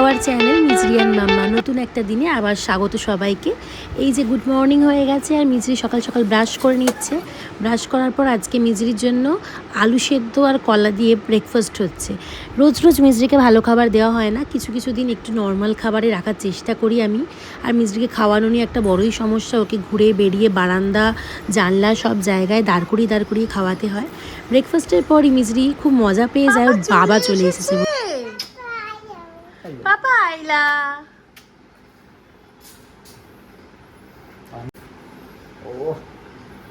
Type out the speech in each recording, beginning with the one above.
Our channel মিজরিয়ান মাম্মা। নতুন একটা দিনে আবার স্বাগত সবাইকে। এই যে গুড মর্নিং হয়ে গেছে আর মিজরি সকাল সকাল ব্রাশ করে নিচ্ছে। ব্রাশ করার পর আজকে মিজরির জন্য আলু সেদ্ধ আর কলা দিয়ে ব্রেকফাস্ট হচ্ছে। রোজ রোজ মিজরিকে ভালো খাবার দেওয়া হয় না। কিছু কিছু দিন একটু নর্মাল খাবারে রাখার চেষ্টা করি আমি। আর মিজরিকে খাওয়ানো নিয়ে একটা বড়ই সমস্যা। ওকে ঘুরে বেরিয়ে বারান্দা জানলা সব জায়গায় দাঁড় করিয়ে দাঁড় করিয়ে খাওয়াতে হয়। ব্রেকফাস্টের পরই মিজরি খুব মজা পেয়ে যায়। ওর বাবা চলে এসেছে। টাটা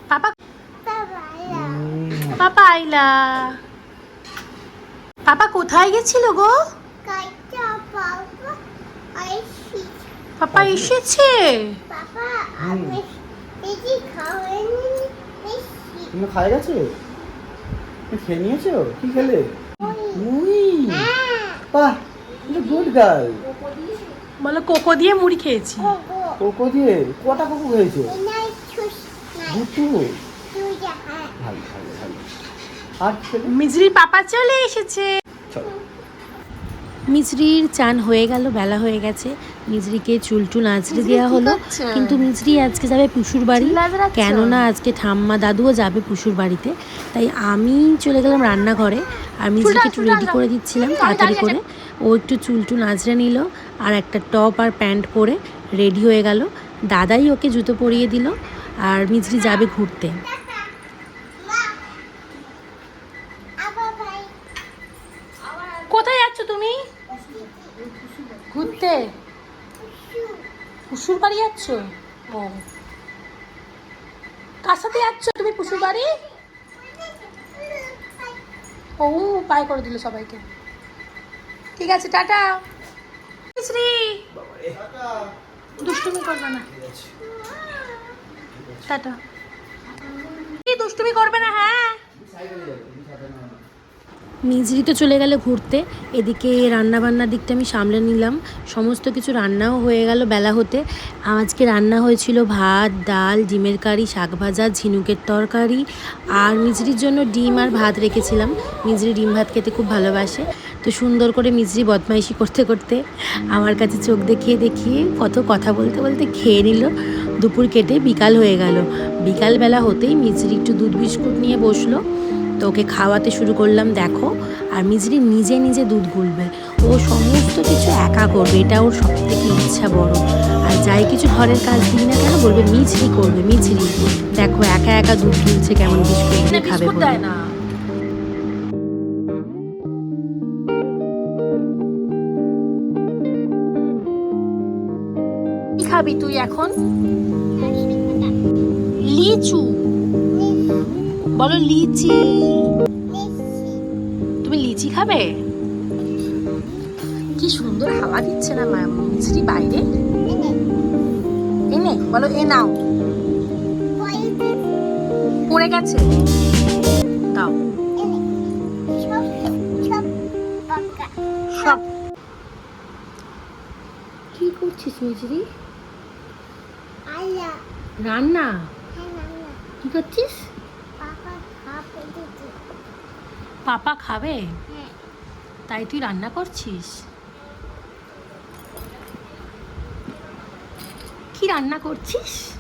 পাপা। পাপা আইলা। পাপা কোথায় গেছিল গো? পাপা এসেছে? তুমি খাই গেছো? খেয়ে নিয়েছো? কি খেলে? মুই বাহ গুড গার্ল বলো কোকো দিয়ে মুড়ি খেয়েছি। কোকো দিয়ে? কটা কোকো দুটো? ভালো ভালো ভালো। আর মিজরি মিজরির পাপা চলে এসেছে। চলো। মিজরির চান হয়ে গেল বেলা হয়ে গেছে। মিজরিকে চুলটু নাচড়ে দেওয়া হলো। কিন্তু মিজরি আজকে যাবে পুষুর বাড়ি। কেননা আজকে ঠাম্মা দাদুও যাবে পুষুর বাড়িতে। তাই আমি চলে গেলাম রান্নাঘরে আর মিজরিকে একটু রেডি করে দিচ্ছিলাম তাড়াতাড়ি করে। ও একটু চুলটু নাচড়ে নিল আর একটা টপ আর প্যান্ট পরে রেডি হয়ে গেল। দাদাই ওকে জুতো পরিয়ে দিল আর মিজরি যাবে ঘুরতে আবার ভাই কোথায় যাচ্ছ তুমি ঘুরতে পুষুর বাড়ি যাচ্ছ? ও। কার সাথে যাচ্ছ তুমি পুষুর বাড়ি? ও পায়ে করে দিল সবাইকে। ঠিক আছে, টাটা। শ্রী দুষ্টুমি করবে না। টাটা। এই দুষ্টুমি করবে না হ্যাঁ? মিজরি তো চলে গেল ঘুরতে। এদিকে রান্না বান্নার দিকটা আমি সামলে নিলাম। সমস্ত কিছু রান্নাও হয়ে গেল বেলা হতে। আজকে রান্না হয়েছিল ভাত, ডাল, ডিমের কারি, শাক ভাজা, ঝিনুকের তরকারি আর মিজরির জন্য ডিম আর ভাত রেখেছিলাম। মিজরি ডিম ভাত খেতে খুব ভালোবাসে। তো সুন্দর করে মিজরি বদমাইশি করতে করতে আমার কাছে চোখ দেখিয়ে দেখিয়ে কত কথা বলতে বলতে খেয়ে নিল। দুপুর কেটে বিকাল হয়ে গেল। বিকালবেলা হতেই মিজরি একটু দুধ বিস্কুট নিয়ে বসল। তো ওকে খাওয়াতে শুরু করলাম দেখো। আর মিজরি নিজে নিজে দুধ গুলবে। ও সমস্ত কিছু একা করবে এটা ওর সব থেকে ইচ্ছা বড়। আর যাই কিছু ঘরের কাজ দিই না কেন বলবে মিছরি করবে মিছরি। দেখো একা একা দুধ গুলছে কেমন বিস্কুট খাবে। না। খাবি তুই এখন? লিচু। বলো লিচি। তুমি লিচি খাবে? কি সুন্দর হাওয়া দিচ্ছে না মা মিছরি বাইরে? এনে। বলো এ নাও। পড়ে গেছে? দাও। সব। কি করছিস মিছরি? রান্না। হ্যাঁ কি করছিস পাপা খাবে দিদি পাপা খাবে? হ্যাঁ। তাই তুই রান্না করছিস? কি রান্না করছিস?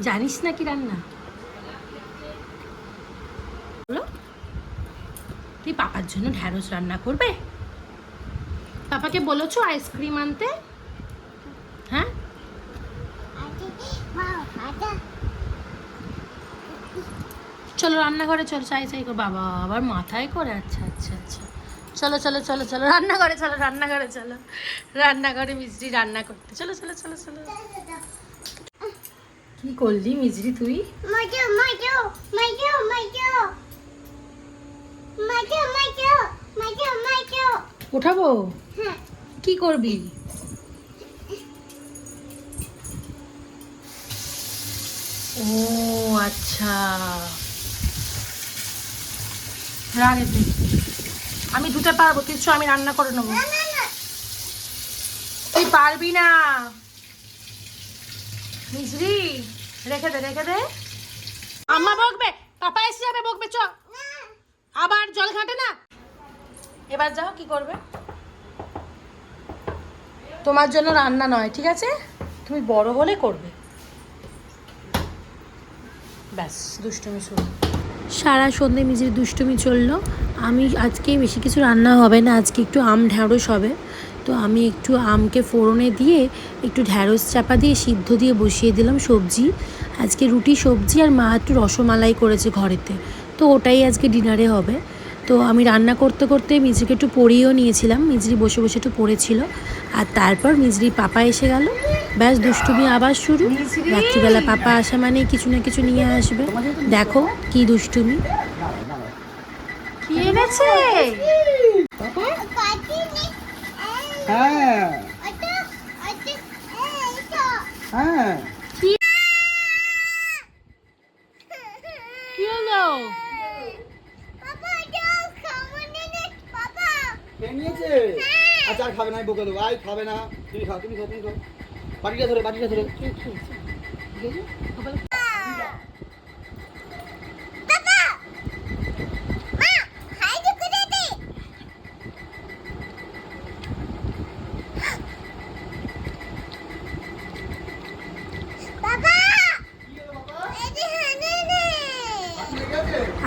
জানিস না কি রান্না? বলো। তুই পাপার জন্য ঢ্যাঁড়স রান্না করবে? পাপাকে বলেছ আইসক্রিম আনতে? হ্যাঁ? চলো রান্নাঘরে চলো চাই চাই করে। বাবা আবার মাথায় করে আচ্ছা আচ্ছা আচ্ছা। চলো চলো চলো চলো রান্নাঘরে চলো রান্নাঘরে চলো। রান্নাঘরে মিজরি রান্না করতে। চলো চলো চলো চলো। কি করলি মিজরি তুই? উঠাবো? কি করবি? ও আচ্ছা। রাগে তুই। আমি ধুতে পারব কিছু আমি রান্না করে নেব। তুই পারবি না। মিজরি রেখে দে রেখে দে। আম্মা বকবে পাপা এসে যাবে বকবে চ। আবার জল ঘাটে না। এবার যাও কি করবে? তোমার জন্য রান্না নয় ঠিক আছে? তুমি বড় হলে করবে। ব্যাস, দুষ্টুমি সারা সন্ধে মিজির দুষ্টুমি চলল। আমি আজকে বেশি কিছু রান্না হবে না, আজকে একটু আম ঢ্যাঁড়স হবে। তো আমি একটু আমকে ফোড়নে দিয়ে, একটু ঢ্যাঁড়স চাপা দিয়ে, সিদ্ধ দিয়ে বসিয়ে দিলাম সবজি। আজকে রুটি, সবজি আর মা একটু রসমালাই করেছে ঘরেতে। তো ওটাই আজকে ডিনারে হবে। তো আমি রান্না করতে করতে মিজরিকে একটু পড়িয়েও নিয়েছিলাম। মিজরি বসে বসে একটু পড়েছিল। আর তারপর মিজরি পাপা এসে গেল। ব্যাস দুষ্টুমি আবার শুরু। রাত্রিবেলা পাপা আসা মানে কিছু না কিছু নিয়ে আসবে। দেখো কি দুষ্টুমি। হ্যাঁ। হ্যাঁ কি হলো পাপা যাও খামনে নে পাপা খেয়ে নিয়েছে? আচ্ছা আর খাবে না বকে দেবো। আই খাবে না। তুমি খাও তুমি খাও তুমি খাও। বাটিটা ধরে বাটিটা ধরে।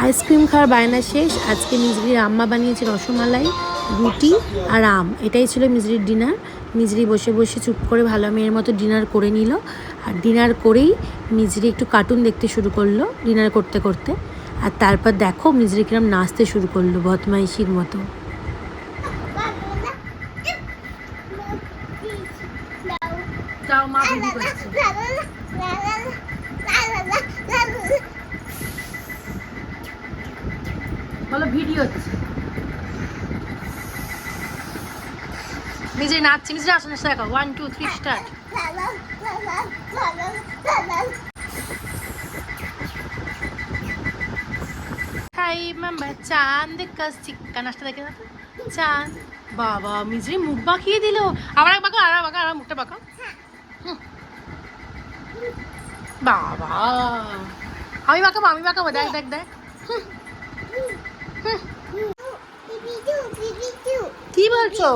আইসক্রিম খাওয়ার বায়না শেষ। আজকে নিজের আম্মা বানিয়েছে রসমালাই। রুটি আর আম। এটাই ছিল মিজরির ডিনার। মিজরি বসে বসে চুপ করে ভালো মেয়ের মতো ডিনার করে নিল। আর ডিনার করেই মিজরি একটু কার্টুন দেখতে শুরু করল ডিনার করতে করতে। আর তারপর দেখো মিজরি কিরম নাচতে শুরু করল বদমাইশির মতো। ভিডিও হচ্ছে। মিজরি নাচছে মিজরি আসলে দেখো one two three start high মাম্বা চাঁদ, কাজ চিক্কা নাচটা দেখে না চাঁদ, বাবা, মিজরি, মুখ বাঁকিয়ে দিল। আবার এক বাঁকা আর বাঁকা আর মুখটা বাঁকা বাবা, আমি বাঁকাবো আমি বাঁকাবো, দেখ দেখ দেখ। কি বলছো?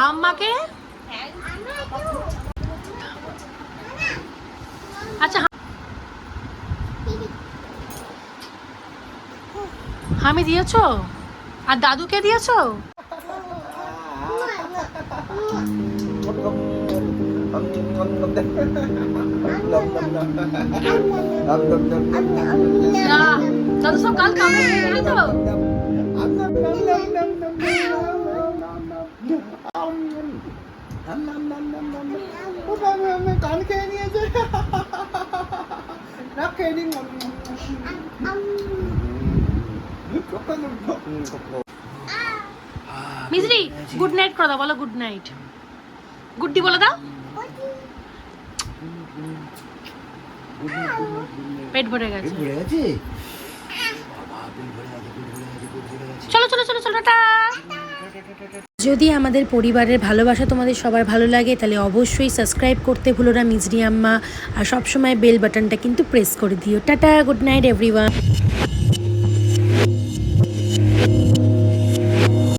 আম্মাকে? আচ্ছা হামি দিয়েছ? আর দাদুকে দিয়েছ? দাদু সব কাল গেলে তো? গুড নাইট করে দাও, বলো গুড নাইট গুড্ডি বলে দাও। পেট ভরে গেছে। ঘুরে গেছে? যদি আমাদের পরিবারের ভালোবাসা তোমাদের সবার ভালো লাগে, তাহলে অবশ্যই সাবস্ক্রাইব করতে ভুলো না মিজরি আম্মা। আর সবসময় বেল বাটনটা কিন্তু প্রেস করে দিও। Tata, good night, everyone.